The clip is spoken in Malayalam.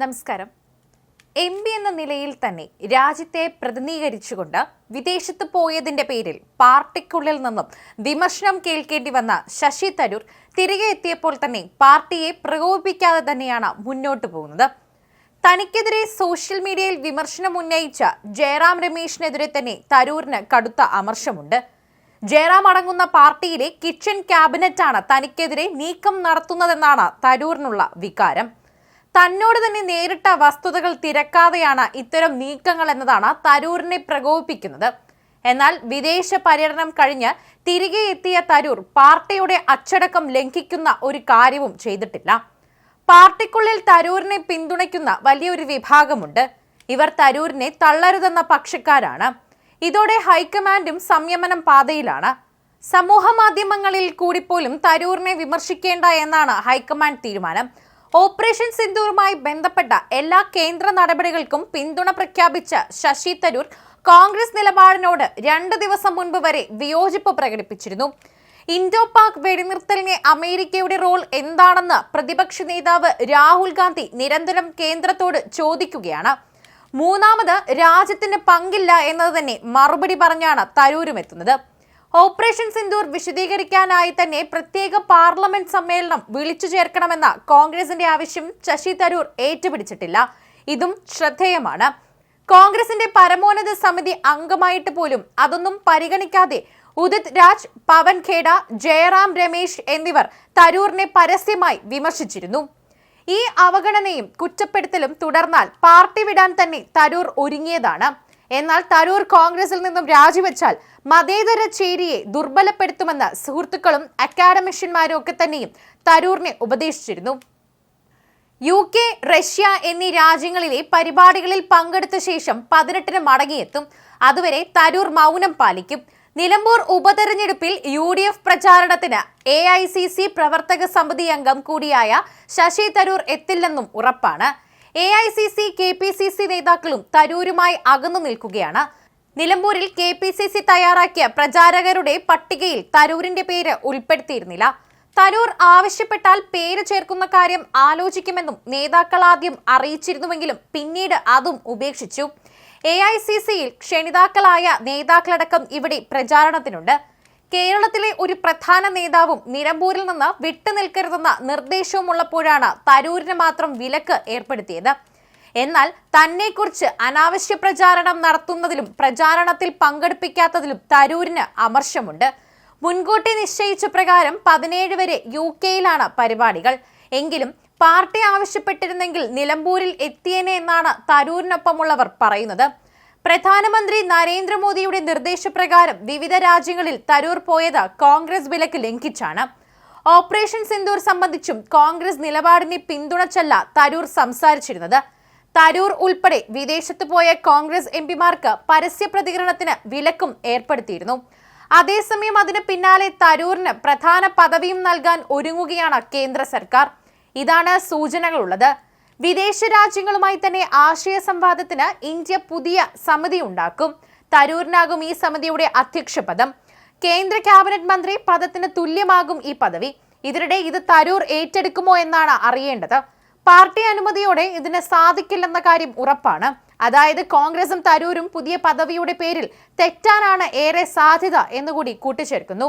നമസ്കാരം. എം പി എന്ന നിലയിൽ തന്നെ രാജ്യത്തെ പ്രതിനിധീകരിച്ചുകൊണ്ട് വിദേശത്ത് പോയതിന്റെ പേരിൽ പാർട്ടിക്കുള്ളിൽ നിന്നും വിമർശനം കേൾക്കേണ്ടി വന്ന ശശി തരൂർ തിരികെ എത്തിയപ്പോൾ തന്നെ പാർട്ടിയെ പ്രകോപിപ്പിക്കാതെ തന്നെയാണ് മുന്നോട്ട് പോകുന്നത്. തനിക്കെതിരെ സോഷ്യൽ മീഡിയയിൽ വിമർശനം ഉന്നയിച്ച ജയറാം രമേശിനെതിരെ തന്നെ തരൂരിന് കടുത്ത അമർശമുണ്ട്. ജയറാം അടങ്ങുന്ന പാർട്ടിയിലെ കിച്ചൺ ക്യാബിനറ്റാണ് തനിക്കെതിരെ നീക്കം നടത്തുന്നതെന്നാണ് തരൂരിനുള്ള വികാരം. തന്നോട് തന്നെ നേരിട്ട വസ്തുതകൾ തിരക്കാതെയാണ് ഇത്തരം നീക്കങ്ങൾ എന്നതാണ് തരൂരിനെ പ്രകോപിപ്പിക്കുന്നത്. എന്നാൽ വിദേശ പര്യടനം കഴിഞ്ഞ് തിരികെ എത്തിയ തരൂർ പാർട്ടിയുടെ അച്ചടക്കം ലംഘിക്കുന്ന ഒരു കാര്യവും ചെയ്തിട്ടില്ല. പാർട്ടിക്കുള്ളിൽ തരൂരിനെ പിന്തുണയ്ക്കുന്ന വലിയൊരു വിഭാഗമുണ്ട്. ഇവർ തരൂരിനെ തള്ളരുതെന്ന പക്ഷക്കാരാണ്. ഇതോടെ ഹൈക്കമാൻഡും സംയമനം പാതയിലാണ്. സമൂഹ മാധ്യമങ്ങളിൽ കൂടി പോലും തരൂരിനെ വിമർശിക്കേണ്ട എന്നാണ് ഹൈക്കമാൻഡ് തീരുമാനം. ഓപ്പറേഷൻ സിന്ദൂറുമായി ബന്ധപ്പെട്ട എല്ലാ കേന്ദ്ര നടപടികൾക്കും പിന്തുണ പ്രഖ്യാപിച്ച ശശി തരൂർ കോൺഗ്രസ് നിലപാടിനോട് രണ്ട് ദിവസം മുൻപ് വരെ വിയോജിപ്പ് പ്രകടിപ്പിച്ചിരുന്നു. ഇന്തോ പാക് വെടിനിർത്തലിനെ അമേരിക്കയുടെ റോൾ എന്താണെന്ന് പ്രതിപക്ഷ നേതാവ് രാഹുൽ ഗാന്ധി നിരന്തരം കേന്ദ്രത്തോട് ചോദിക്കുകയാണ്. മൂന്നാമത് രാജ്യത്തിന് പങ്കില്ല എന്നത് തന്നെ മറുപടി പറഞ്ഞാണ് തരൂരും എത്തുന്നത്. ഓപ്പറേഷൻ സിന്ദൂർ വിശദീകരിക്കാനായി തന്നെ പ്രത്യേക പാർലമെന്റ് സമ്മേളനം വിളിച്ചു ചേർക്കണമെന്ന കോൺഗ്രസിന്റെ ആവശ്യം ശശി തരൂർ ഏറ്റുപിടിച്ചിട്ടില്ല. ഇതും ശ്രദ്ധേയമാണ്. കോൺഗ്രസിന്റെ പരമോന്നത സമിതി അംഗമായിട്ട് പോലും അതൊന്നും പരിഗണിക്കാതെ ഉദിത് രാജ് പവൻ ഖേഡ ജയറാം രമേശ് എന്നിവർ തരൂറിനെ പരസ്യമായി വിമർശിച്ചിരുന്നു. ഈ അവഗണനയും കുറ്റപ്പെടുത്തലും തുടർന്നാൽ പാർട്ടി വിടാൻ തന്നെ തരൂർ ഒരുങ്ങിയതാണ്. എന്നാൽ തരൂർ കോൺഗ്രസിൽ നിന്നും രാജിവെച്ചാൽ മതേതര ചേരിയെ ദുർബലപ്പെടുത്തുമെന്ന് സുഹൃത്തുക്കളും അക്കാഡമിഷ്യന്മാരും ഒക്കെ തന്നെയും തരൂറിനെ ഉപദേശിച്ചിരുന്നു. യു കെ റഷ്യ എന്നീ രാജ്യങ്ങളിലെ പരിപാടികളിൽ പങ്കെടുത്ത ശേഷം പതിനെട്ടിന് മടങ്ങിയെത്തും. അതുവരെ തരൂർ മൗനം പാലിക്കും. നിലമ്പൂർ ഉപതെരഞ്ഞെടുപ്പിൽ യു ഡി എഫ് പ്രചാരണത്തിന് എ ഐ സി സി പ്രവർത്തക സമിതി അംഗം കൂടിയായ ശശി തരൂർ എത്തില്ലെന്നും ഉറപ്പാണ്. A I C C K P C C നേതാക്കളും തരൂരുമായി അകന്നു നിൽക്കുകയാണ്. നിലമ്പൂരിൽ കെ പി സി സി തയ്യാറാക്കിയ പ്രചാരകരുടെ പട്ടികയിൽ തരൂരിന്റെ പേര് ഉൾപ്പെടുത്തിയിരുന്നില്ല. തരൂർ ആവശ്യപ്പെട്ടാൽ പേര് ചേർക്കുന്ന കാര്യം ആലോചിക്കുമെന്നും നേതാക്കൾ ആദ്യം അറിയിച്ചിരുന്നുവെങ്കിലും പിന്നീട് അതും ഉപേക്ഷിച്ചു. എ ഐ സി സിയിൽ ക്ഷണിതാക്കളായ നേതാക്കളടക്കം ഇവിടെ പ്രചാരണത്തിനുണ്ട്. കേരളത്തിലെ ഒരു പ്രധാന നേതാവും നിലമ്പൂരിൽ നിന്ന് വിട്ടുനിൽക്കരുതെന്ന നിർദ്ദേശവും ഉള്ളപ്പോഴാണ് തരൂരിന് മാത്രം വിലക്ക് ഏർപ്പെടുത്തിയത്. എന്നാൽ തന്നെക്കുറിച്ച് അനാവശ്യ പ്രചാരണം നടത്തുന്നതിലും പ്രചാരണത്തിൽ പങ്കെടുപ്പിക്കാത്തതിലും തരൂരിന് അമർഷമുണ്ട്. മുൻകൂട്ടി നിശ്ചയിച്ച പ്രകാരം പതിനേഴ് വരെ യു കെയിലാണ് പരിപാടികൾ. എങ്കിലും പാർട്ടി ആവശ്യപ്പെട്ടിരുന്നെങ്കിൽ നിലമ്പൂരിൽ എത്തിയേനെ എന്നാണ് തരൂരിനൊപ്പമുള്ളവർ പറയുന്നത്. പ്രധാനമന്ത്രി നരേന്ദ്രമോദിയുടെ നിർദ്ദേശപ്രകാരം വിവിധ രാജ്യങ്ങളിൽ തരൂർ പോയത് കോൺഗ്രസ് വിലക്ക് ലംഘിച്ചാണ്. ഓപ്പറേഷൻ സിന്ദൂർ സംബന്ധിച്ചും കോൺഗ്രസ് നിലപാടിനെ പിന്തുണച്ചല്ല തരൂർ സംസാരിച്ചിരുന്നത്. തരൂർ ഉൾപ്പെടെ വിദേശത്ത് പോയ കോൺഗ്രസ് എം പിമാർക്ക് പരസ്യ പ്രതികരണത്തിന് വിലക്കും ഏർപ്പെടുത്തിയിരുന്നു. അതേസമയം അതിന് പിന്നാലെ തരൂരിന് പ്രധാന പദവിയും നൽകാൻ ഒരുങ്ങുകയാണ് കേന്ദ്ര സർക്കാർ. ഇതാണ് സൂചനകളുള്ളത്. വിദേശ രാജ്യങ്ങളുമായി തന്നെ ആശയ സംവാദത്തിന് ഇന്ത്യ പുതിയ സമിതി ഉണ്ടാക്കും. തരൂരിനാകും ഈ സമിതിയുടെ അധ്യക്ഷ പദം. കേന്ദ്ര ക്യാബിനറ്റ് മന്ത്രി പദത്തിന് തുല്യമാകും ഈ പദവി. ഇതിനിടെ ഇത് തരൂർ ഏറ്റെടുക്കുമോ എന്നാണ് അറിയേണ്ടത്. പാർട്ടി അനുമതിയോടെ ഇതിന് സാധിക്കില്ലെന്ന കാര്യം ഉറപ്പാണ്. അതായത് കോൺഗ്രസും തരൂരും പുതിയ പദവിയുടെ പേരിൽ തെറ്റാനാണ് ഏറെ സാധ്യത എന്നുകൂടി കൂട്ടിച്ചേർക്കുന്നു.